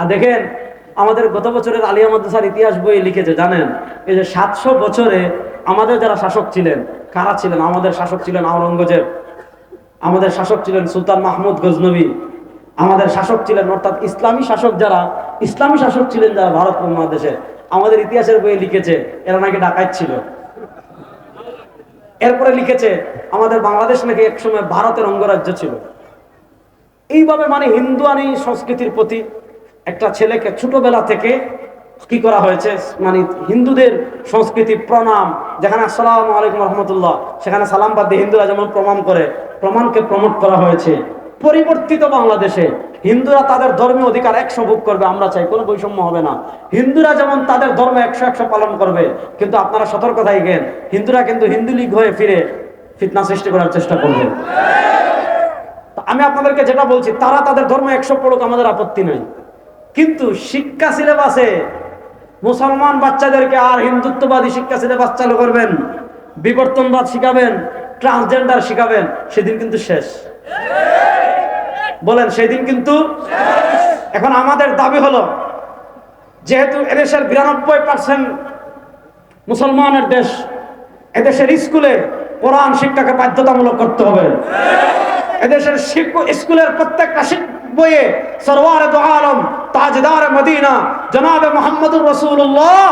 আর দেখেন, আমাদের গত বছরের আলিয়া মাদ্রাসার ইতিহাস বই লিখেছে, জানেন? এই যে সাতশো বছরে আমাদের যারা শাসক ছিলেন, কারা ছিলেন? আমাদের শাসক ছিলেন আওরঙ্গজেব, আমাদের শাসক ছিলেন সুলতান মাহমুদ গজনবী, আমাদের শাসক ছিলেন অর্থাৎ ইসলামী শাসক যারা, ইসলামী শাসক ছিলেন যারা ভারত মহাদেশে আমাদের ইতিহাসের বইয়ে লিখেছে, এরা নাকি ডাকাত ছিল। এরপরে লিখেছে, আমাদের বাংলাদেশ নাকি একসময় ভারতের অঙ্গরাজ্য ছিল। এইভাবে মানে হিন্দুয়ানি সংস্কৃতির প্রতি একটা ছেলেকে ছোটবেলা থেকে কি করা হয়েছে? মানে হিন্দুদের সংস্কৃতি প্রণাম, যেখানে আসসালাম আলাইকুম রহমতুল্লাহ, সেখানে সালাম বাদ দিয়ে হিন্দুরা যেমন প্রমাণ করে, প্রমাণকে প্রমোট করা হয়েছে। পরিবর্তিত বাংলাদেশে হিন্দুরা তাদের ধর্মীয় অধিকার একশো ভোগ করবে, আমরা চাই, কোনো বৈষম্য হবে না। হিন্দুরা যেমন তাদের ধর্ম একশো একশো পালন করবে, কিন্তু আপনারা সতর্ক থাকেন, হিন্দুরা কিন্তু হিন্দু লীগ হয়ে ফিরে ফিতনা সৃষ্টি করার চেষ্টা করবে। আমি আপনাদেরকে যেটা বলছি, তারা তাদের ধর্ম একশো পড়ুক, আমাদের আপত্তি নাই। কিন্তু শিক্ষা সিলেবাসে মুসলমান বাচ্চাদেরকে আর হিন্দুত্ববাদী শিক্ষা সিলেবাস চালু করবেন, বিবর্তনবাদ শিখাবেন ট্রান্সজেন্ডার শিখাবেন, সেদিন কিন্তু শেষ। বলেন, সেদিন কিন্তু এখন আমাদের দাবি হলো, যেহেতু এদেশের বিরানব্বই পার্সেন্ট মুসলমানের দেশ এদেশের স্কুলে কোরআন শিক্ষাকে বাধ্যতামূলক করতে হবে, এদেশের স্কুলের প্রত্যেকটা শিক- বইয়ে সরওয়ার দো আলম, তাজদার মদিনা, জনাবে মোহাম্মদুর রসুল্লাহ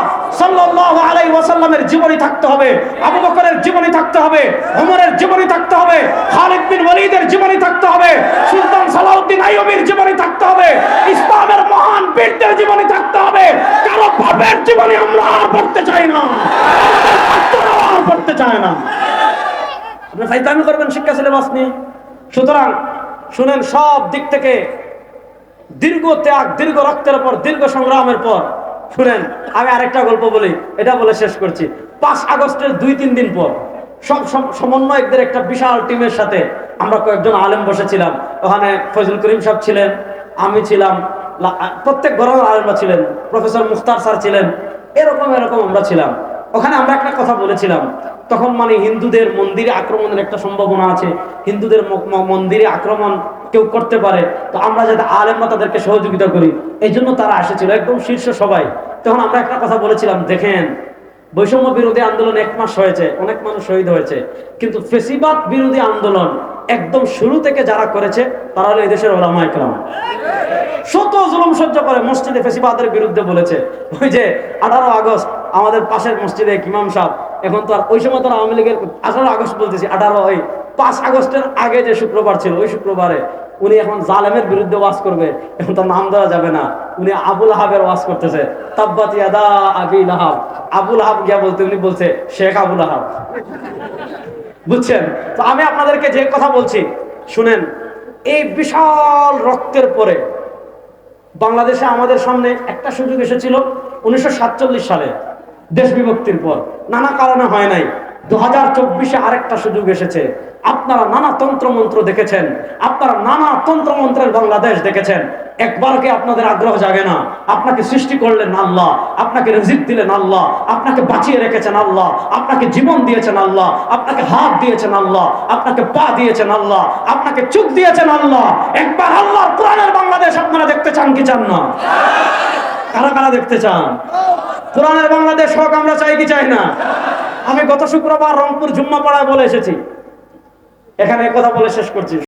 ওয়াসাল্লামের জীবনী থাকতে হবে, আবু বকরের জীবনী থাকতে হবে, ওমরের জীবনী থাকতে হবে, খালিদ বিন ওয়ালিদের জীবনী থাকতে হবে, সুলতান সালাউদ্দিন আইয়ুবীর জীবনী থাকতে হবে, ইসলামের মহান বীরদের জীবনী থাকতে হবে, কারও বাপের জীবনী আমরা আর পড়তে চাই না। আর পড়তে চায় না। আপনি করবেন শিক্ষা সিলেবাস নিয়ে। সুতরাং শুনেন, সব দিক থেকে দীর্ঘ ত্যাগ, দীর্ঘ রক্তের পর, দীর্ঘ সংগ্রামের পর, শুনেন, আমি আরেকটা গল্প বলি, এটা বলে শেষ করছি। পাঁচ আগস্টের দুই, তিন দিন পর, সব সম- সমন্বয়কদের একটা বিশাল টিমের সাথে আমরা কয়েকজন আলেম বসেছিলাম। ওখানে ফজল করিম সাহেব ছিলেন, আমি ছিলাম প্রত্যেক ঘরের আলেমরা ছিলেন, প্রফেসর মুখতার স্যার ছিলেন, এরকম এরকম আমরা ছিলাম। ওখানে আমরা একটা কথা বলেছিলাম, তখন মানে হিন্দুদের মন্দিরে আক্রমণের একটা সম্ভাবনা আছে। হিন্দুদের মন্দিরে আক্রমণ কেউ করতে পারে, তো আমরা যাতে আলেমরা তাদেরকে সহযোগিতা করি। এই জন্য তারা এসেছিল, একদম শীর্ষ সবাই। তখন আমরা একটা কথা বলেছিলাম, দেখেন, বৈষম্য বিরোধী আন্দোলন এক মাস হয়েছে, অনেক মানুষ শহীদ হয়েছে। কিন্তু ফেসিবাদ বিরোধী আন্দোলন একদম শুরু থেকে যারা করেছে, তারা হলো এই দেশের ওলামা একরাম শত জুলুম সহ্য করে মসজিদে ফেসিবাদের বিরুদ্ধে বলেছে। ওই যে আঠারো আগস্ট আমাদের পাশের মসজিদে ইমাম সাহেব, এখন তো আর ওই সময় তো আওয়ামী লীগের আঠারো আগস্ট বলতেছি, আঠারো ওই পাঁচ আগস্টের আগে যে শুক্রবার ছিল, ওই শুক্রবারে উনি এখন জালেমের বিরুদ্ধে ওয়াজ করবে, এখন তার নাম দেওয়া যাবে না। উনি আবুল হাবের ওয়াজ করতেছে, তাব্বাত ইয়াদা আবিল আহাব। আবুল হাব গিয়া বলতে, উনি বলছে, শেখ আবুল আহাব। বুঝছেন? তো আমি আপনাদেরকে যে কথা বলছি, শুনেন, এই বিশাল রক্তের পরে বাংলাদেশে আমাদের সামনে একটা সুযোগ এসেছিল উনিশশো সাতচল্লিশ সালে। দেশ বিভক্তির পর। নানা কারণে হয় নাই। দু হাজার চব্বিশে আরেকটা সুযোগ এসেছে। আপনারা নানা তন্ত্রমন্ত্র দেখেছেন। আপনারা নানা তন্ত্রমন্ত্রের বাংলাদেশ দেখেছেন। একবার কি আপনাদের আগ্রহ জাগে না? আপনাকে সৃষ্টি করলেন আল্লাহ। আপনাকে রিজিক দিলেন আল্লাহ। আপনাকে বাঁচিয়ে রেখেছেন আল্লাহ। আপনাকে জীবন দিয়েছেন আল্লাহ। আপনাকে হাত দিয়েছেন আল্লাহ। আপনাকে পা দিয়েছেন আল্লাহ। আপনাকে চোখ দিয়েছেন আল্লাহ। একবার আল্লাহ কোরআনের বাংলাদেশ আপনারা দেখতে চান কি চান না? কারা কারা দেখতে চান? কোরআনের বাংলাদেশ হোক, আমরা চাই কি চাই না। আমি গত শুক্রবার রংপুর জুম্মা পাড়ায় বলে এসেছি। এখানে কথা বলে শেষ করছি।